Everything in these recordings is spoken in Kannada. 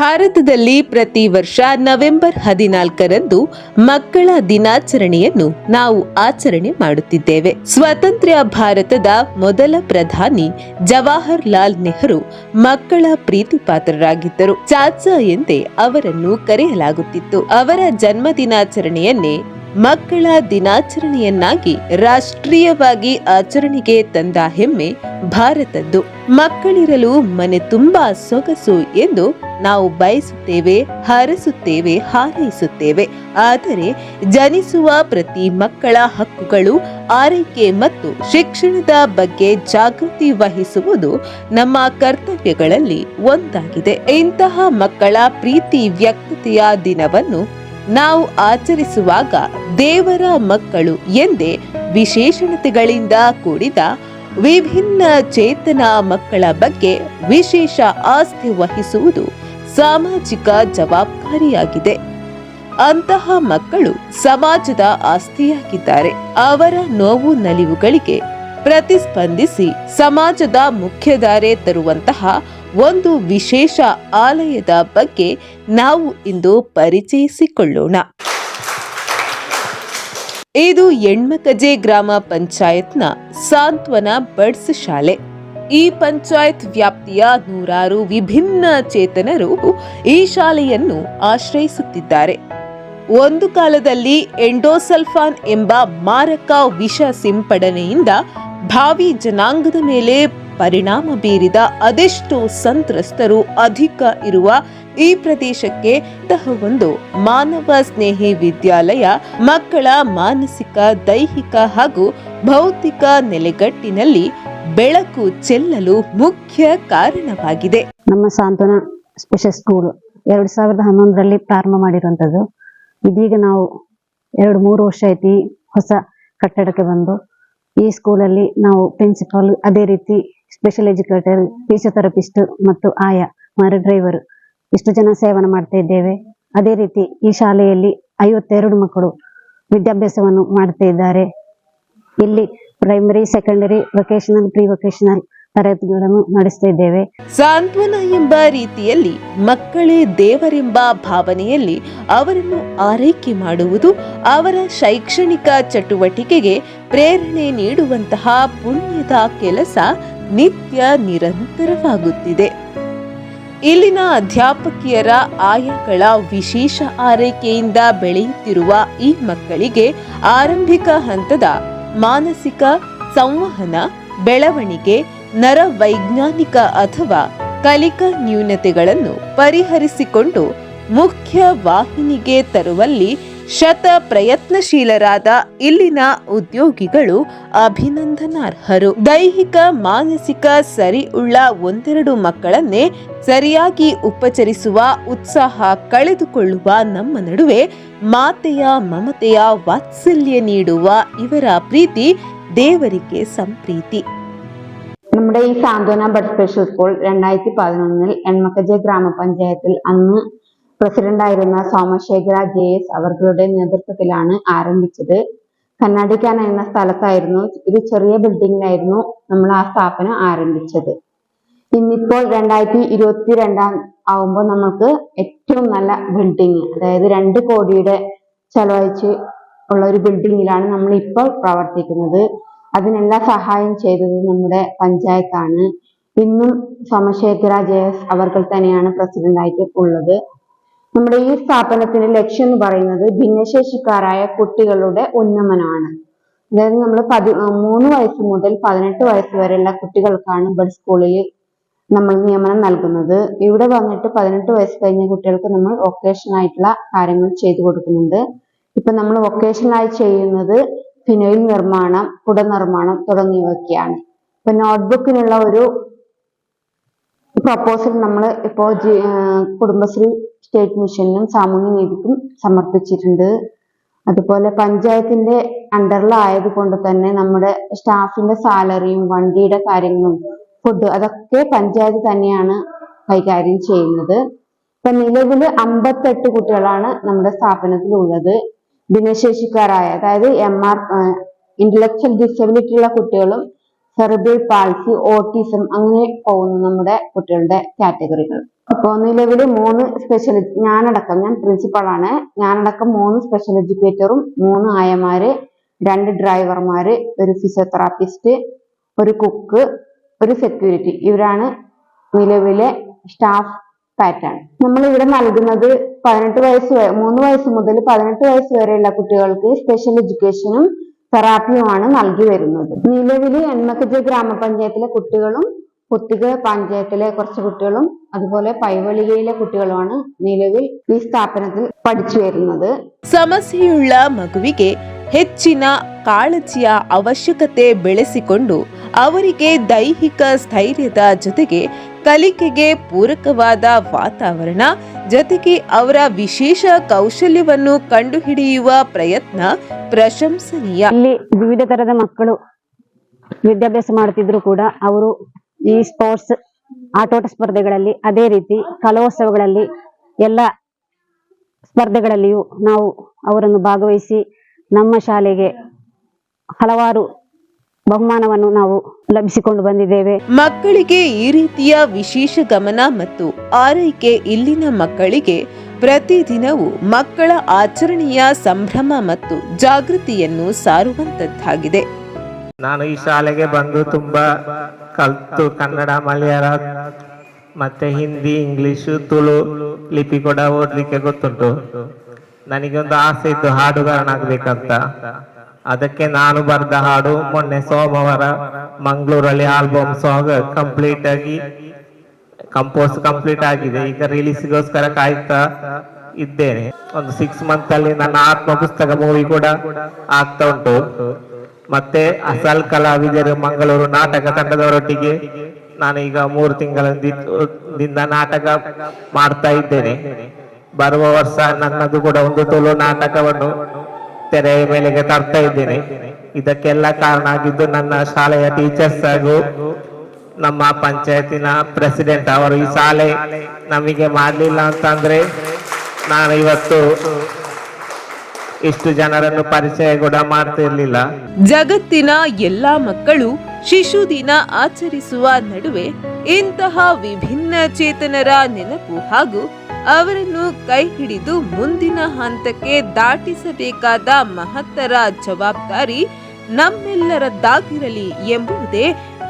ಭಾರತದಲ್ಲಿ ಪ್ರತಿ ವರ್ಷ ನವೆಂಬರ್ ಹದಿನಾಲ್ಕರಂದು ಮಕ್ಕಳ ದಿನಾಚರಣೆಯನ್ನು ನಾವು ಆಚರಣೆ ಮಾಡುತ್ತಿದ್ದೇವೆ. ಸ್ವತಂತ್ರ ಭಾರತದ ಮೊದಲ ಪ್ರಧಾನಿ ಜವಾಹರ್ ಲಾಲ್ ನೆಹರು ಮಕ್ಕಳ ಪ್ರೀತಿ ಪಾತ್ರರಾಗಿದ್ದರು ಚಾಚಾ ಎಂದೇ ಅವರನ್ನು ಕರೆಯಲಾಗುತ್ತಿತ್ತು. ಅವರ ಜನ್ಮ ದಿನಾಚರಣೆಯನ್ನೇ ಮಕ್ಕಳ ದಿನಾಚರಣೆಯನ್ನಾಗಿ ರಾಷ್ಟ್ರೀಯವಾಗಿ ಆಚರಣೆಗೆ ತಂದ ಹೆಮ್ಮೆ ಭಾರತದ್ದು. ಮಕ್ಕಳಿರಲು ಮನೆ ತುಂಬಾ ಸೊಗಸು ಎಂದು ನಾವು ಬಯಸುತ್ತೇವೆ, ಹರಸುತ್ತೇವೆ, ಹಾರೈಸುತ್ತೇವೆ. ಆದರೆ ಜನಿಸುವ ಪ್ರತಿ ಮಕ್ಕಳ ಹಕ್ಕುಗಳು, ಆರೈಕೆ ಮತ್ತು ಶಿಕ್ಷಣದ ಬಗ್ಗೆ ಜಾಗೃತಿ ವಹಿಸುವುದು ನಮ್ಮ ಕರ್ತವ್ಯಗಳಲ್ಲಿ ಒಂದಾಗಿದೆ. ಇಂತಹ ಮಕ್ಕಳ ಪ್ರೀತಿ, ವ್ಯಕ್ತತೆಯ ದಿನವನ್ನು ನಾವು ಆಚರಿಸುವಾಗ ದೇವರ ಮಕ್ಕಳು ಎಂದೇ ವಿಶೇಷಣತೆಗಳಿಂದ ಕೂಡಿದ ವಿಭಿನ್ನ ಚೇತನ ಮಕ್ಕಳ ಬಗ್ಗೆ ವಿಶೇಷ ಆಸ್ತಿ ವಹಿಸುವುದು ಸಾಮಾಜಿಕ ಜವಾಬ್ದಾರಿಯಾಗಿದೆ. ಅಂತಹ ಮಕ್ಕಳು ಸಮಾಜದ ಆಸ್ತಿಯಾಗಿದ್ದಾರೆ. ಅವರ ನೋವು ನಲಿವುಗಳಿಗೆ ಪ್ರತಿಸ್ಪಂದಿಸಿ ಸಮಾಜದ ಮುಖ್ಯಧಾರೆ ತರುವಂತಹ ಒಂದು ವಿಶೇಷ ಆಲಯದ ಬಗ್ಗೆ ನಾವು ಇಂದು ಪರಿಚಯಿಸಿಕೊಳ್ಳೋಣ. ಇದು ಎಣ್ಮಕಜೆ ಗ್ರಾಮ ಪಂಚಾಯತ್ನ ಸಾಂತ್ವನ ಬಡ್ಸ್ ಶಾಲೆ. ಈ ಪಂಚಾಯತ್ ವ್ಯಾಪ್ತಿಯ ನೂರಾರು ವಿಭಿನ್ನ ಚೇತನರು ಈ ಶಾಲೆಯನ್ನು ಆಶ್ರಯಿಸುತ್ತಿದ್ದಾರೆ. ಒಂದು ಕಾಲದಲ್ಲಿ ಎಂಡೋಸಲ್ಫಾನ್ ಎಂಬ ಮಾರಕ ವಿಷ ಸಿಂಪಡಣೆಯಿಂದ ಭಾವಿ ಜನಾಂಗದ ಮೇಲೆ ಪರಿಣಾಮ ಬೀರಿದ ಅದೆಷ್ಟೋ ಸಂತ್ರಸ್ತರು ಅಧಿಕ ಇರುವ ಈ ಪ್ರದೇಶಕ್ಕೆ ಒಂದು ಮಾನವ ಸ್ನೇಹಿ ವಿದ್ಯಾಲಯ, ಮಕ್ಕಳ ಮಾನಸಿಕ, ದೈಹಿಕ ಹಾಗೂ ಭೌತಿಕ ನೆಲೆಗಟ್ಟಿನಲ್ಲಿ ಬೆಳಕು ಚೆಲ್ಲಲು ಮುಖ್ಯ ಕಾರಣವಾಗಿದೆ. ನಮ್ಮ ಸಾಂತ್ವನ ಸ್ಪೆಷಲ್ ಸ್ಕೂಲ್ ಎರಡು ಸಾವಿರದ ಹನ್ನೊಂದರಲ್ಲಿ ಪ್ರಾರಂಭ ಮಾಡಿರುವಂತದ್ದು ಇದೀಗ ನಾವು ಎರಡು ಮೂರು ವರ್ಷ ಐತಿ ಹೊಸ ಕಟ್ಟಡಕ್ಕೆ ಬಂದು. ಈ ಸ್ಕೂಲಲ್ಲಿ ನಾವು ಪ್ರಿನ್ಸಿಪಾಲ್ ಅದೇ ರೀತಿ ಸ್ಪೆಷಲ್ ಎಜುಕೇಟರ್ ಫಿಸಿಯೋಥೆರಪಿಸ್ಟ್ ಮತ್ತು ಆಯಾ ಮರ ಡ್ರೈವರ್ ಇಷ್ಟು ಜನ ಸೇವನೆ ಮಾಡ್ತಾ ಇದ್ದೇವೆ. ಅದೇ ರೀತಿ ಈ ಶಾಲೆಯಲ್ಲಿ ಐವತ್ತೆರಡು ಮಕ್ಕಳು ವಿದ್ಯಾಭ್ಯಾಸವನ್ನು ಮಾಡ್ತಾ ಇದ್ದಾರೆ. ಇಲ್ಲಿ primary secondary vocational pre vocational ತರಗತಿಗಳನ್ನು ನಡೆಸ್ತಾ ಇದ್ದೇವೆ. ಸಾಂತ್ವನ ಎಂಬ ರೀತಿಯಲ್ಲಿ ಮಕ್ಕಳೇ ದೇವರೆಂಬ ಭಾವನೆಯಲ್ಲಿ ಅವರನ್ನು ಆರೈಕೆ ಮಾಡುವುದು ಅವರ ಶೈಕ್ಷಣಿಕ ಚಟುವಟಿಕೆಗೆ ಪ್ರೇರಣೆ ನೀಡುವಂತಹ ಪುಣ್ಯದ ಕೆಲಸ ನಿತ್ಯ ನಿರಂತರವಾಗುತ್ತಿದೆ. ಇಲ್ಲಿನ ಅಧ್ಯಾಪಕಿಯರ ಆಯಗಳ ವಿಶೇಷ ಆರೈಕೆಯಿಂದ ಬೆಳೆಯುತ್ತಿರುವ ಈ ಮಕ್ಕಳಿಗೆ ಆರಂಭಿಕ ಹಂತದ ಮಾನಸಿಕ ಸಂವಹನ, ಬೆಳವಣಿಗೆ, ನರವೈಜ್ಞಾನಿಕ ಅಥವಾ ಕಲಿಕಾ ನ್ಯೂನತೆಗಳನ್ನು ಪರಿಹರಿಸಿಕೊಂಡು ಮುಖ್ಯ ವಾಹಿನಿಗೆ ತರುವಲ್ಲಿ ಶತ ಪ್ರಯತ್ನಶೀಲರಾದ ಇಲ್ಲಿನ ಉದ್ಯೋಗಿಗಳು ಅಭಿನಂದನಾರ್ಹರು ದೈಹಿಕ ಮಾನಸಿಕ ಸರಿ ಉಳ್ಳ ಒಂದೆರಡು ಮಕ್ಕಳನ್ನೇ ಸರಿಯಾಗಿ ಉಪಚರಿಸುವ ಉತ್ಸಾಹ ಕಳೆದುಕೊಳ್ಳುವ ನಮ್ಮ ನಡುವೆ ಮಾತೆಯ ಮಮತೆಯ ವಾತ್ಸಲ್ಯ ನೀಡುವ ಇವರ ಪ್ರೀತಿ ದೇವರಿಗೆ സംപ്രീതി നമ്മുടെ ഈ സാന്ത്വന ബഡ് സ്പെഷ്യൽ സ്കൂൾ രണ്ടായിരത്തി പതിനൊന്നിൽ എൺമക്കജെ ഗ്രാമപഞ്ചായത്തിൽ അന്ന് പ്രസിഡന്റ് ആയിരുന്ന സോമശേഖര ജെ എസ് അവരുടെ നേതൃത്വത്തിലാണ് ആരംഭിച്ചത്. കണ്ണാടിക്കാൻ എന്ന സ്ഥലത്തായിരുന്നു ഒരു ചെറിയ ബിൽഡിങ്ങിലായിരുന്നു നമ്മൾ ആ സ്ഥാപനം ആരംഭിച്ചത്. ഇന്നിപ്പോൾ രണ്ടായിരത്തി ഇരുപത്തി രണ്ടാം ആവുമ്പോൾ നമുക്ക് ഏറ്റവും നല്ല ബിൽഡിങ് അതായത് രണ്ട് കോടിയുടെ ചെലവഴിച്ച് ഉള്ള ഒരു ബിൽഡിങ്ങിലാണ് നമ്മൾ ഇപ്പോൾ പ്രവർത്തിക്കുന്നത്. അതിനെല്ലാം സഹായം ചെയ്തത് നമ്മുടെ പഞ്ചായത്താണ്. ഇന്നും സോമശേഖര ജെ എസ് അവർകൾ തന്നെയാണ് പ്രസിഡന്റ് ആയിട്ട് ഉള്ളത്. നമ്മുടെ ഈ സ്ഥാപനത്തിന്റെ ലക്ഷ്യം എന്ന് പറയുന്നത് ഭിന്നശേഷിക്കാരായ കുട്ടികളുടെ ഉന്നമനമാണ്. അതായത് നമ്മൾ പതി മൂന്ന് വയസ്സ് മുതൽ പതിനെട്ട് വയസ്സ് വരെയുള്ള കുട്ടികൾക്കാണ് ബഡ് സ്കൂളിൽ നമ്മൾ നിയമനം നൽകുന്നത്. ഇവിടെ വന്നിട്ട് പതിനെട്ട് വയസ്സ് കഴിഞ്ഞ കുട്ടികൾക്ക് നമ്മൾ വൊക്കേഷൻ ആയിട്ടുള്ള കാര്യങ്ങൾ ചെയ്തു കൊടുക്കുന്നുണ്ട്. ഇപ്പൊ നമ്മൾ വൊക്കേഷനായി ചെയ്യുന്നത് ഫിനോയിൽ നിർമ്മാണം കുട നിർമ്മാണം തുടങ്ങിയവയൊക്കെയാണ്. ഇപ്പൊ നോട്ട്ബുക്കിനുള്ള ഒരു പ്രപ്പോസൽ നമ്മൾ ഇപ്പോൾ കുടുംബശ്രീ സ്റ്റേറ്റ് മിഷനും സാമൂഹ്യ നീതിക്കും സമർപ്പിച്ചിട്ടുണ്ട്. അതുപോലെ പഞ്ചായത്തിന്റെ അണ്ടറിലായത് കൊണ്ട് തന്നെ നമ്മുടെ സ്റ്റാഫിന്റെ സാലറിയും വണ്ടിയുടെ കാര്യങ്ങളും ഫുഡ് അതൊക്കെ പഞ്ചായത്ത് തന്നെയാണ് കൈകാര്യം ചെയ്യുന്നത്. ഇപ്പൊ നിലവിൽ അമ്പത്തെട്ട് കുട്ടികളാണ് നമ്മുടെ സ്ഥാപനത്തിൽ ഉള്ളത് ഭിന്നശേഷിക്കാരായ അതായത് എം ആർ ഇന്റലക്ച്വൽ ഡിസബിലിറ്റി ഉള്ള കുട്ടികളും സെറിബ്രൽ പാൾസി ഓട്ടിസം അങ്ങനെ പോകുന്നു നമ്മുടെ കുട്ടികളുടെ കാറ്റഗറികൾ അപ്പോൾ നിലവിൽ മൂന്ന് സ്പെഷ്യലിസ്റ്റ് ഞാനടക്കം ഞാൻ പ്രിൻസിപ്പളാണ് ഞാനടക്കം മൂന്ന് സ്പെഷ്യൽ എഡ്യൂക്കേറ്ററും മൂന്ന് ആയമാര് രണ്ട് ഡ്രൈവർമാര് ഒരു ഫിസിയോതെറാപ്പിസ്റ്റ് ഒരു കുക്ക് ഒരു സെക്യൂരിറ്റി ഇവരാണ് നിലവിലെ സ്റ്റാഫ് പാറ്റേൺ നമ്മൾ ഇവിടെ നൽകുന്നത് പതിനെട്ട് വയസ്സ് മൂന്ന് വയസ്സ് മുതൽ പതിനെട്ട് വയസ്സ് വരെയുള്ള കുട്ടികൾക്ക് സ്പെഷ്യൽ എഡ്യൂക്കേഷനും തെറാപ്പിയുമാണ് നൽകി വരുന്നത് നിലവിൽ എൺമക്കജ ഗ്രാമപഞ്ചായത്തിലെ കുട്ടികളും കുത്തിക പഞ്ചായത്തിലെ കുറച്ച് കുട്ടികളും അതുപോലെ പൈവളികയിലെ കുട്ടികളുമാണ് നിലവിൽ ഈ സ്ഥാപനത്തിൽ പഠിച്ചു വരുന്നത് ಸಮಸ್ಯೆಯುಳ್ಳ ಮಗುವಿಗೆ ಹೆಚ್ಚಿನ ಕಾಳಜಿಯ ಅವಶ್ಯಕತೆ ಬೆಳೆಸಿಕೊಂಡು ಅವರಿಗೆ ದೈಹಿಕ ಸ್ಥೈರ್ಯದ ಜೊತೆಗೆ ಕಲಿಕೆಗೆ ಪೂರಕವಾದ ವಾತಾವರಣ, ಜೊತೆಗೆ ಅವರ ವಿಶೇಷ ಕೌಶಲ್ಯವನ್ನು ಕಂಡುಹಿಡಿಯುವ ಪ್ರಯತ್ನ ಪ್ರಶಂಸನೀಯ. ಇಲ್ಲಿ ವಿವಿಧ ತರದ ಮಕ್ಕಳು ವಿದ್ಯಾಭ್ಯಾಸ ಮಾಡುತ್ತಿದ್ರು ಕೂಡ ಅವರು ಈ ಸ್ಪೋರ್ಟ್ಸ್ ಆಟೋಟ ಸ್ಪರ್ಧೆಗಳಲ್ಲಿ ಅದೇ ರೀತಿ ಕಲೋತ್ಸವಗಳಲ್ಲಿ ಎಲ್ಲ ಸ್ಪರ್ಧೆಗಳಲ್ಲಿಯೂ ನಾವು ಅವರನ್ನು ಭಾಗವಹಿಸಿ ನಮ್ಮ ಶಾಲೆಗೆ ಹಲವಾರು ಬಹುಮಾನವನ್ನು ನಾವು ಲಭಿಸಿಕೊಂಡು ಬಂದಿದ್ದೇವೆ. ಮಕ್ಕಳಿಗೆ ಈ ರೀತಿಯ ವಿಶೇಷ ಗಮನ ಮತ್ತು ಆರೈಕೆ ಇಲ್ಲಿನ ಮಕ್ಕಳಿಗೆ ಪ್ರತಿದಿನವೂ ಮಕ್ಕಳ ಆಚರಣೆಯ ಸಂಭ್ರಮ ಮತ್ತು ಜಾಗೃತಿಯನ್ನು ಸಾರುವಂತದ್ದಾಗಿದೆ. ನಾನು ಈ ಶಾಲೆಗೆ ಬಂದು ತುಂಬಾ ಕಲ್ತು ಕನ್ನಡ ಮಲಯಾಳ ಮತ್ತೆ ಹಿಂದಿ ಇಂಗ್ಲಿಷು ತುಳು ಲಿಪಿ ಕೂಡ ಓದ್ಲಿಕ್ಕೆ ಗೊತ್ತುಂಟು. ನನಗೊಂದು ಆಸೆ ಇತ್ತು ಹಾಡುಗಾರನಾಗ್ಬೇಕಂತ. ಅದಕ್ಕೆ ನಾನು ಬರೆದ ಹಾಡು ಮೊನ್ನೆ ಸೋಮವಾರ ಮಂಗಳೂರಲ್ಲಿ ಆಲ್ಬಮ್ ಸಾಂಗ್ ಕಂಪ್ಲೀಟ್ ಆಗಿ ಕಂಪೋಸ್ ಕಂಪ್ಲೀಟ್ ಆಗಿದೆ. ಈಗ ರಿಲೀಸ್ಗೋಸ್ಕರ ಕಾಯ್ತಾ ಇದ್ದೇನೆ. ಒಂದು ಸಿಕ್ಸ್ ಮಂತ್ ಅಲ್ಲಿ ನನ್ನ ಆತ್ಮ ಪುಸ್ತಕ ಮೂವಿ ಕೂಡ ಆಗ್ತಾ ಉಂಟು. ಮತ್ತೆ ಅಸಲ್ ಕಲಾವಿದರು ಮಂಗಳೂರು ನಾಟಕ ತಂಡದವರೊಟ್ಟಿಗೆ ನಾನು ಈಗ ಮೂರು ತಿಂಗಳಿಂದ ನಾಟಕ ಮಾಡ್ತಾ ಇದ್ದೇನೆ. ಬರುವ ವರ್ಷ ನನ್ನದು ಕೂಡ ಒಂದು ತುಳು ನಾಟಕವನ್ನು ತೆರೆಯ ಮೇಲೆಗೆ ತರ್ತಾ ಇದ್ದೇನೆ. ಇದಕ್ಕೆಲ್ಲ ಕಾರಣ ಆಗಿದ್ದು ನನ್ನ ಶಾಲೆಯ ಟೀಚರ್ಸ್ ಹಾಗೂ ನಮ್ಮ ಪಂಚಾಯತಿನ ಪ್ರೆಸಿಡೆಂಟ್ ಅವರು ಈ ಶಾಲೆ ನಮಗೆ ಮಾಡಲಿಲ್ಲ ಅಂತಂದ್ರೆ ನಾನು ಇವತ್ತು ಇಷ್ಟು ಜನರನ್ನು ಪರಿಚಯ ಕೂಡ ಮಾಡ್ತಿರ್ಲಿಲ್ಲ. ಜಗತ್ತಿನ ಎಲ್ಲಾ ಮಕ್ಕಳು ಶಿಶು ದಿನ ಆಚರಿಸುವ ನಡುವೆ ಇಂತಹ ವಿಭಿನ್ನ ಚೇತನರ ನೆನಪು ಹಾಗೂ ಅವರನ್ನು ಕೈ ಹಿಡಿದು ಮುಂದಿನ ಹಂತಕ್ಕೆ ದಾಟಿಸಬೇಕಾದ ಮಹತ್ತರ ಜವಾಬ್ದಾರಿ ನಮ್ಮೆಲ್ಲರದ್ದಾಗಿರಲಿ ಎಂಬುದೇ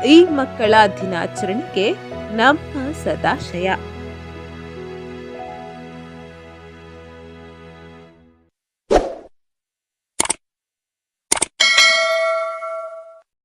ಈ ಮಕ್ಕಳ ದಿನಾಚರಣೆಗೆ ನಮ್ಮ ಸದಾಶಯ.